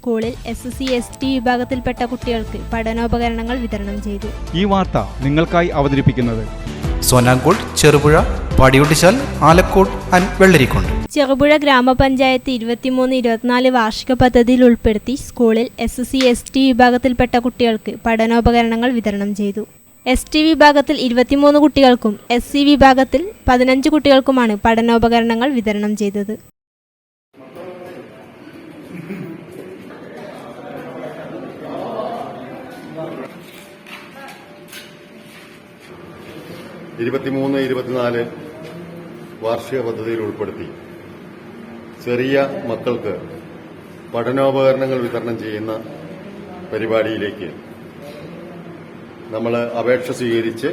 സ്കൂളിൽ S S C S T വിഭാഗത്തിൽപ്പെട്ട കുട്ടികൾക്ക് പഠനോപകരണങ്ങൾ വിതരണം ചെയ്തു. ഈ വാർത്ത നിങ്ങൾക്കായി അവതരിപ്പിക്കുന്നത് സോനാങ്കോട് ചെറുപുഴ പടിയുട്ടിച്ചാൽ ആലക്കോട് ആൻഡ് വെള്ളരിക്കോണ്ട്. ചെറുപുഴ ഗ്രാമപഞ്ചായത്ത് ഇരുപത്തിമൂന്ന് ഇരുപത്തിനാല് വാർഷിക പദ്ധതിയിൽ ഉൾപ്പെടുത്തി സ്കൂളിൽ S S C S T വിഭാഗത്തിൽപ്പെട്ട കുട്ടികൾക്ക് പഠനോപകരണങ്ങൾ വിതരണം ചെയ്തു. എസ് ടി വിഭാഗത്തിൽ ഇരുപത്തിമൂന്ന് കുട്ടികൾക്കും എസ് സി വിഭാഗത്തിൽ പതിനഞ്ച് കുട്ടികൾക്കുമാണ് പഠനോപകരണങ്ങൾ വിതരണം ചെയ്തത്. ഇരുപത്തിമൂന്ന് ഇരുപത്തിനാല് വാർഷിക പദ്ധതിയിൽ ഉൾപ്പെടുത്തി. ചെറിയ മക്കൾക്ക് പഠനോപകരണങ്ങൾ വിതരണം ചെയ്യുന്ന പരിപാടിയിലേക്ക് നമ്മൾ അപേക്ഷ സ്വീകരിച്ച്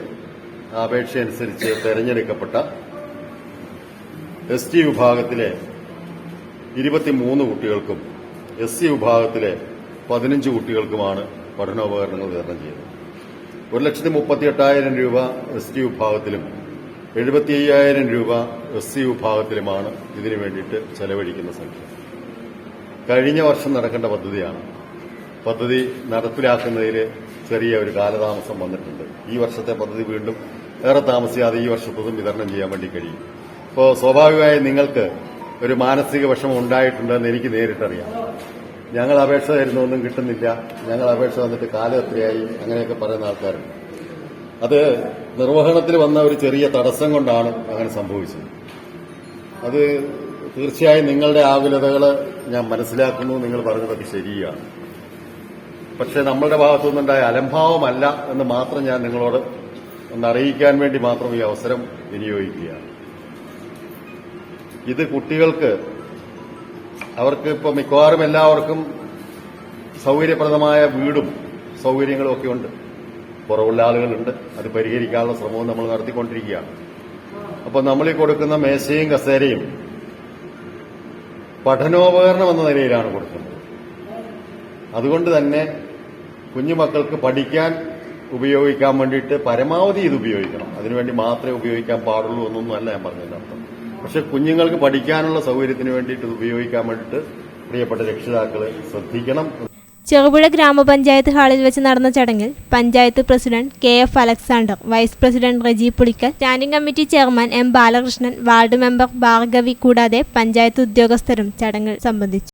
ആ അപേക്ഷയനുസരിച്ച് തെരഞ്ഞെടുക്കപ്പെട്ട എസ് ടി വിഭാഗത്തിലെ ഇരുപത്തിമൂന്ന് കുട്ടികൾക്കും എസ് സി വിഭാഗത്തിലെ പതിനഞ്ച് കുട്ടികൾക്കുമാണ് പഠനോപകരണങ്ങൾ വിതരണം ചെയ്തത് ഒരു ലക്ഷത്തി മുപ്പത്തി എട്ടായിരം രൂപ എസ് ടി വിഭാഗത്തിലും എഴുപത്തി അയ്യായിരം രൂപ എസ് സി വിഭാഗത്തിലുമാണ് ഇതിനു വേണ്ടിയിട്ട് ചെലവഴിക്കുന്ന സംഖ്യ. കഴിഞ്ഞ വർഷം നടക്കേണ്ട പദ്ധതിയാണ്. പദ്ധതി നടപ്പിലാക്കുന്നതിൽ ചെറിയ ഒരു കാലതാമസം വന്നിട്ടുണ്ട്. ഈ വർഷത്തെ പദ്ധതി വീണ്ടും ഏറെ താമസിയാതെ ഈ വർഷത്തതും വിതരണം ചെയ്യാൻ വേണ്ടി കഴിയും. അപ്പോൾ സ്വാഭാവികമായി നിങ്ങൾക്ക് ഒരു മാനസിക വിഷമം ഉണ്ടായിട്ടുണ്ടെന്ന് എനിക്ക് നേരിട്ടറിയാം. ഞങ്ങൾ അപേക്ഷ തരുന്ന ഒന്നും കിട്ടുന്നില്ല. ഞങ്ങൾ അപേക്ഷ വന്നിട്ട് കാലം എത്രയായി? അങ്ങനെയൊക്കെ പറയുന്ന ആൾക്കാരുണ്ട്. അത് നിർവഹണത്തിൽ വന്ന ഒരു ചെറിയ തടസ്സം കൊണ്ടാണ് അങ്ങനെ സംഭവിച്ചത്. അത് തീർച്ചയായും നിങ്ങളുടെ ആകുലതകൾ ഞാൻ മനസ്സിലാക്കുന്നു നിങ്ങൾ പറഞ്ഞതൊക്കെ ശരിയാണ്. പക്ഷെ നമ്മളുടെ ഭാഗത്തുനിന്നുണ്ടായ അലംഭാവമല്ല എന്ന് മാത്രം ഞാൻ നിങ്ങളോട് ഒന്ന് അറിയിക്കാൻ വേണ്ടി മാത്രം ഈ അവസരം വിനിയോഗിക്കുകയാണ്. ഇത് കുട്ടികൾക്ക് അവർക്ക് ഇപ്പോൾ മിക്കവാറും എല്ലാവർക്കും സൗകര്യപ്രദമായ വീടും സൗകര്യങ്ങളും ഒക്കെ ഉണ്ട്. കുറവുള്ള ആളുകളുണ്ട്. അത് പരിഹരിക്കാനുള്ള ശ്രമവും നമ്മൾ നടത്തിക്കൊണ്ടിരിക്കുകയാണ്. അപ്പോൾ നമ്മൾ ഈ കൊടുക്കുന്ന മേശയും കസേരയും പഠനോപകരണം എന്ന നിലയിലാണ് കൊടുക്കുന്നത്. അതുകൊണ്ട് തന്നെ കുഞ്ഞുമക്കൾക്ക് പഠിക്കാൻ ഉപയോഗിക്കാൻ വേണ്ടിയിട്ട് പരമാവധി ഇത് ഉപയോഗിക്കണം. അതിനുവേണ്ടി മാത്രമേ ഉപയോഗിക്കാൻ പാടുള്ളൂ എന്നൊന്നും അല്ല ഞാൻ പറഞ്ഞതിന്റെ അർത്ഥം പക്ഷെ കുഞ്ഞുങ്ങൾക്ക് പഠിക്കാനുള്ള സൗകര്യത്തിന് വേണ്ടിയിട്ട് ഉപയോഗിക്കാൻ വേണ്ടിയിട്ട് പ്രിയപ്പെട്ട രക്ഷിതാക്കൾ ശ്രദ്ധിക്കണം. ചെറുപുഴ ഗ്രാമപഞ്ചായത്ത് ഹാളിൽ വെച്ച് നടന്ന ചടങ്ങിൽ panchayat president K F Alexander vice president Reji Pulikkal standing committee chairman M Balakrishnan ward member Bhargavi കൂടാതെ പഞ്ചായത്ത് ഉദ്യോഗസ്ഥരും ചടങ്ങിൽ സംബന്ധിച്ചു.